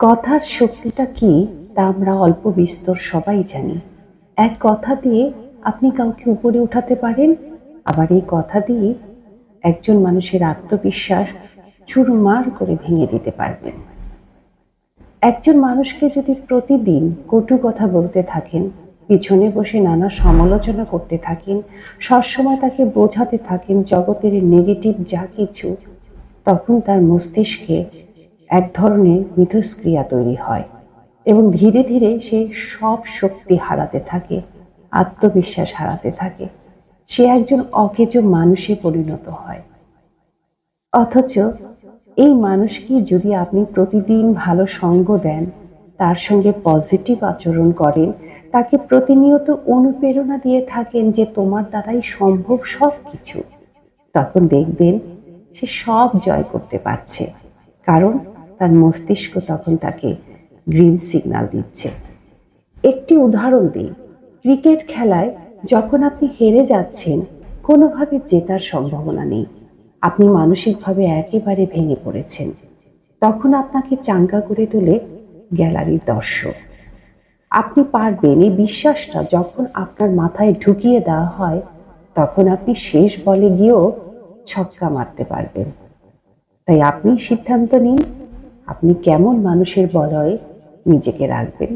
কথার শক্তিটা কি, তা আমরা অল্প বিস্তর সবাই জানি। এক কথা দিয়ে আপনি কাউকে উপরে উঠাতে পারেন, আবার এই কথা দিয়ে একজন মানুষের আত্মবিশ্বাস চুরমার করে ভেঙে দিতে পারবেন। একজন মানুষকে যদি প্রতিদিন কটু কথা বলতে থাকেন, পিছনে বসে নানা সমালোচনা করতে থাকেন, সবসময় তাকে বোঝাতে থাকেন জগতের নেগেটিভ যা কিছু, তখন তার মস্তিষ্কে এক ধরনের মিথস্ক্রিয়া তৈরি হয় এবং ধীরে ধীরে সে সব শক্তি হারাতে থাকে, আত্মবিশ্বাস হারাতে থাকে। সে একজন অকেজো মানুষে পরিণত হয়। অথচ এই মানুষকে যদি আপনি প্রতিদিন ভালো সঙ্গ দেন, তার সঙ্গে পজিটিভ আচরণ করেন, তাকে প্রতিনিয়ত অনুপ্রেরণা দিয়ে থাকেন যে তোমার দ্বারাই সম্ভব সব কিছু তখন দেখবেন সে সব জয় করতে পারছে। কারণ তার মস্তিষ্ক তখন তাকে গ্রিন সিগন্যাল দিচ্ছে। একটি উদাহরণ দিই। ক্রিকেট খেলায় যখন আপনি হেরে যাচ্ছেন, কোনোভাবে জেতার সম্ভাবনা নেই। আপনি মানসিকভাবে একেবারে ভেঙে পড়েছেন। তখন আপনাকে চাঙ্গা করে তোলে গ্যালারির দর্শক। আপনি পারবেন এই বিশ্বাসটা যখন আপনার মাথায় ঢুকিয়ে দেওয়া হয়, তখন আপনি শেষ বলে গিয়েও ছক্কা মারতে পারবেন। তাই আপনি সিদ্ধান্ত নিন আপনি কেমন মানুষের বলয়ে নিজেকে রাখবেন?